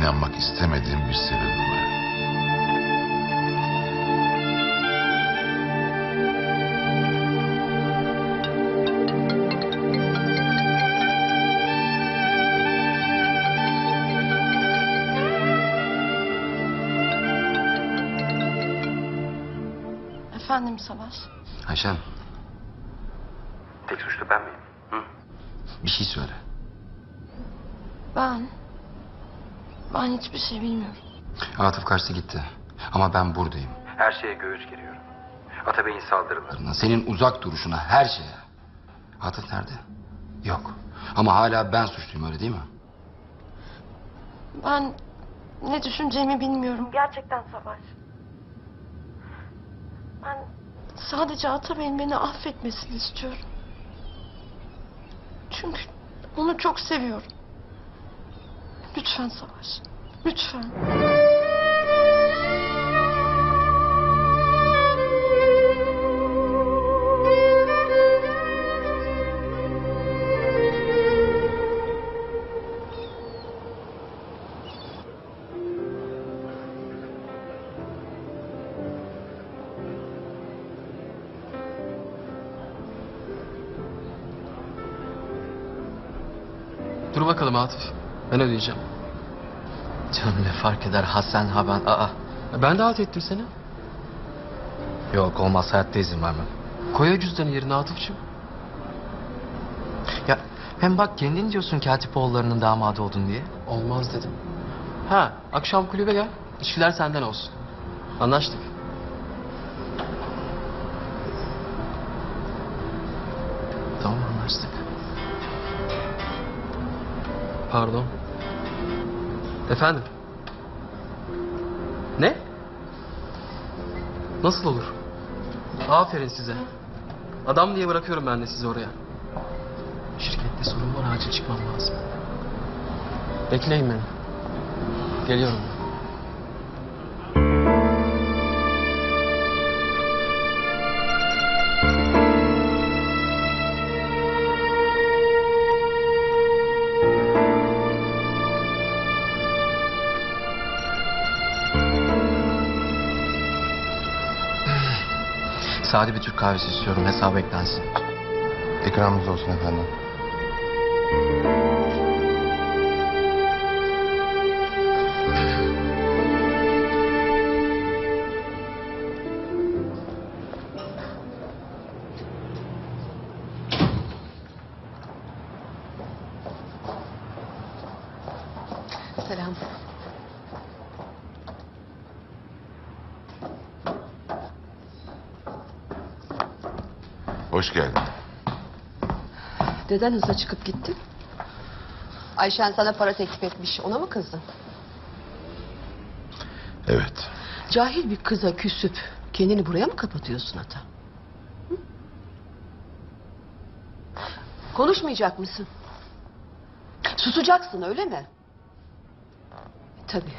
inanmak istemediğim bir sebebim var. Efendim Savaş. Ayşen Tek suçlu ben miyim? Hı? bir şey söyle. Ben... Ben hiçbir şey bilmiyorum. Atıf kaçtı gitti. Ama ben buradayım. Her şeye göğüs geriyorum. Atabey'in saldırılarına. Senin uzak duruşuna her şeye. Atıf nerede? Yok. Ama hala ben suçluyum öyle değil mi? Ben ne düşüneceğimi bilmiyorum. Gerçekten Savaş. Ben sadece Atabey'in beni affetmesini istiyorum. Çünkü onu çok seviyorum. Lütfen Savaş. Lütfen. Dur bakalım Atıf. Ben ödeyeceğim. Canım ne fark eder Hasan ha ben aa. Ben de alt ettim seni. Yok olmaz hayatta izin vermem. Koy o cüzdanı yerine Atıf'cığım. Ya hem bak kendin diyorsun Katipoğulları'nın damadı oldun diye. Olmaz dedim. Ha akşam kulübe gel. İçkiler senden olsun. Anlaştık. Tamam anlaştık. Pardon. Efendim? Ne? Nasıl olur? Aferin size. Adam diye bırakıyorum ben de sizi oraya. Şirkette sorun var acil çıkmam lazım. Bekleyin beni. Geliyorum. Sade bir Türk kahvesi istiyorum hesabı eklensin. İkramınız olsun efendim. Selam. Hoş geldin. Neden hızla çıkıp gittin? Ayşen sana para teklif etmiş. Ona mı kızdın? Evet. Cahil bir kıza küsüp kendini buraya mı kapatıyorsun ata? Hı? Konuşmayacak mısın? Susacaksın öyle mi? Tabii.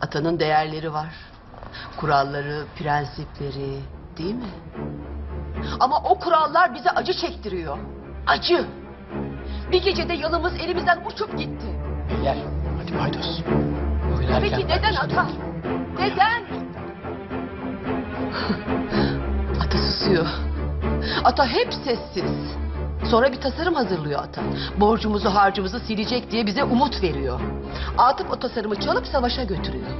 Atanın değerleri var. Kuralları, prensipleri değil mi? Ama o kurallar bize acı çektiriyor. Acı. Bir gecede yalımız elimizden uçup gitti. Gel. Hadi paydos. Peki neden ata? Neden? ata susuyor. Ata hep sessiz. Sonra bir tasarım hazırlıyor ata. Borcumuzu harcımızı silecek diye bize umut veriyor. Atıp o tasarımı çalıp savaşa götürüyor.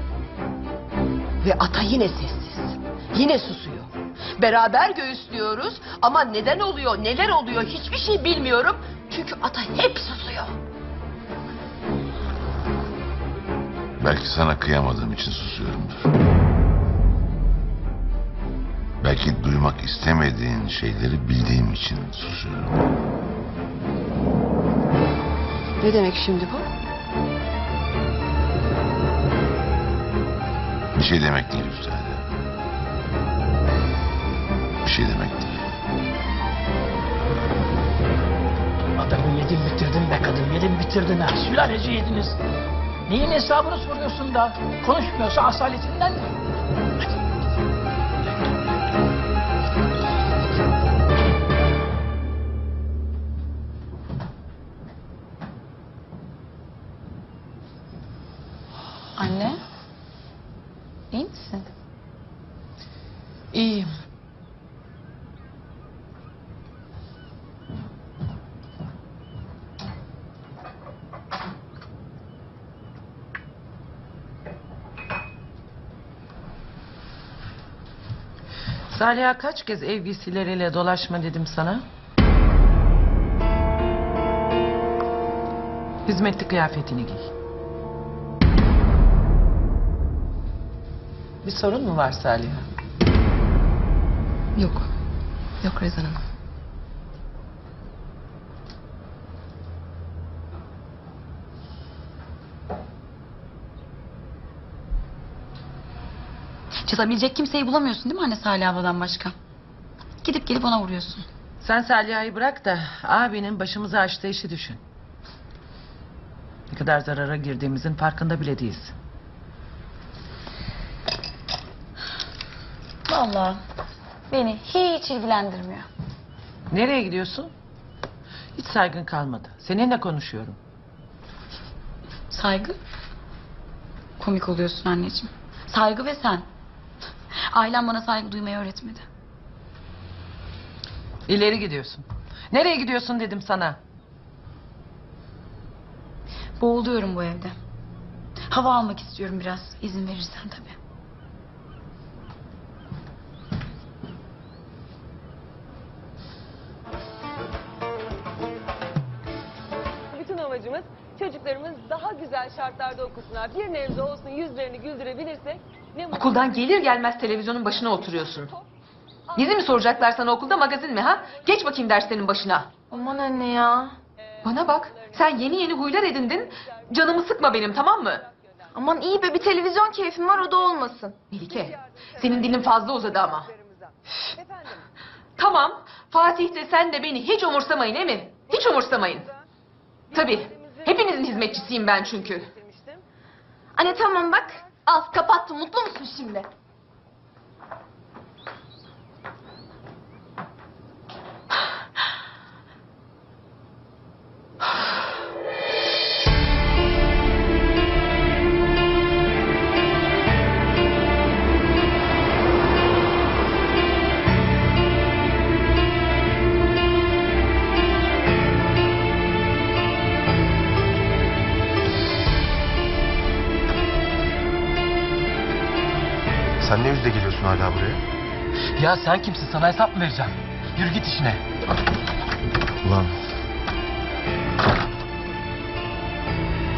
Ve ata yine sessiz. Yine susuyor. Beraber göğüslüyoruz ama neden oluyor, neler oluyor hiçbir şey bilmiyorum. Çünkü ata hep susuyor. Belki sana kıyamadığım için susuyorumdur. Belki duymak istemediğin şeyleri bildiğim için susuyorum. Ne demek şimdi bu? Bir şey demek değil üstad. Şey demek değil. Adamı yedin bitirdin be kadın yedin bitirdin ha. Sülaleci yediniz. Neyin hesabını soruyorsun da konuşmuyorsa asaletinden de. Salih'a kaç kez ev giysileriyle dolaşma dedim sana? Hizmetli kıyafetini giy. Bir sorun mu var Saliha? Yok. Yok Rezan Hanım. Çatabilecek kimseyi bulamıyorsun değil mi anne Salih abladan başka? Gidip gelip ona vuruyorsun. Sen Saliha'yı bırak da abinin başımıza açtığı işi düşün. Ne kadar zarara girdiğimizin farkında bile değilsin. Vallahi beni hiç ilgilendirmiyor. Nereye gidiyorsun? Hiç saygın kalmadı. Seninle konuşuyorum. Saygı? Komik oluyorsun anneciğim. Saygı ve sen. Ailem bana saygı duymayı öğretmedi. İleri gidiyorsun. Nereye gidiyorsun dedim sana. Boğuluyorum bu evde. Hava almak istiyorum biraz. izin verirsen tabii. Bütün amacımız çocuklarımız daha güzel şartlarda okusunlar. Bir nebze olsun yüzlerini güldürebilirsek. Okuldan gelir gelmez televizyonun başına oturuyorsun. Dizi mi soracaklar sana okulda magazin mi ha? Geç bakayım derslerin başına. Aman anne ya. Bana bak sen yeni yeni huylar edindin. Canımı sıkma benim tamam mı? Aman iyi be bir televizyon keyfim var o da olmasın. Melike senin dilin fazla uzadı ama. Efendim, Tamam Fatih de sen de beni hiç umursamayın mi? Hiç umursamayın. Tabii hepinizin hizmetçisiyim ben çünkü. Anne tamam bak. Al kapattım mutlu musun şimdi? Yüzle geliyorsun hala buraya? Ya sen kimsin? Sana hesap mı vereceğim? Yürü git işine. Ulan.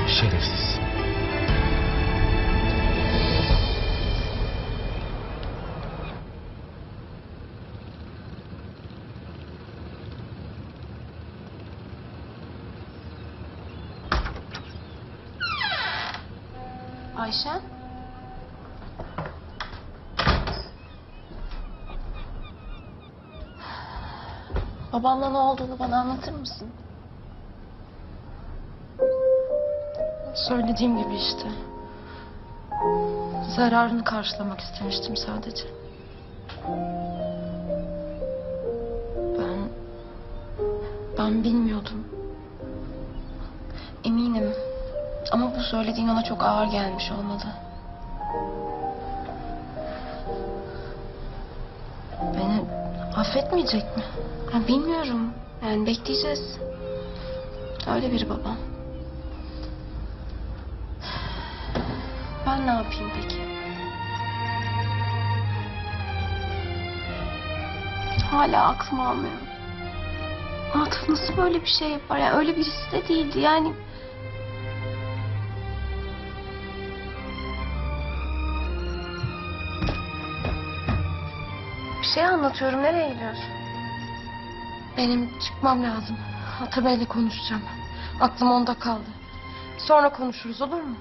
Şerefsiz. Ayşen. Babamla ne olduğunu bana anlatır mısın? Söylediğim gibi işte. Zararını karşılamak istemiştim sadece. Ben... Ben bilmiyordum. Eminim. Ama bu söylediğin ona çok ağır gelmiş olmalı. Beni affetmeyecek mi? Ya bilmiyorum. Yani bekleyeceğiz. Öyle biri babam. Ben ne yapayım peki? Hala aklım almıyor. Atıf nasıl böyle bir şey yapar? Yani öyle birisi de değildi. Yani şey anlatıyorum. Nereye gidiyorsun? Benim çıkmam lazım. Atabey'le konuşacağım. Aklım onda kaldı. Sonra konuşuruz olur mu?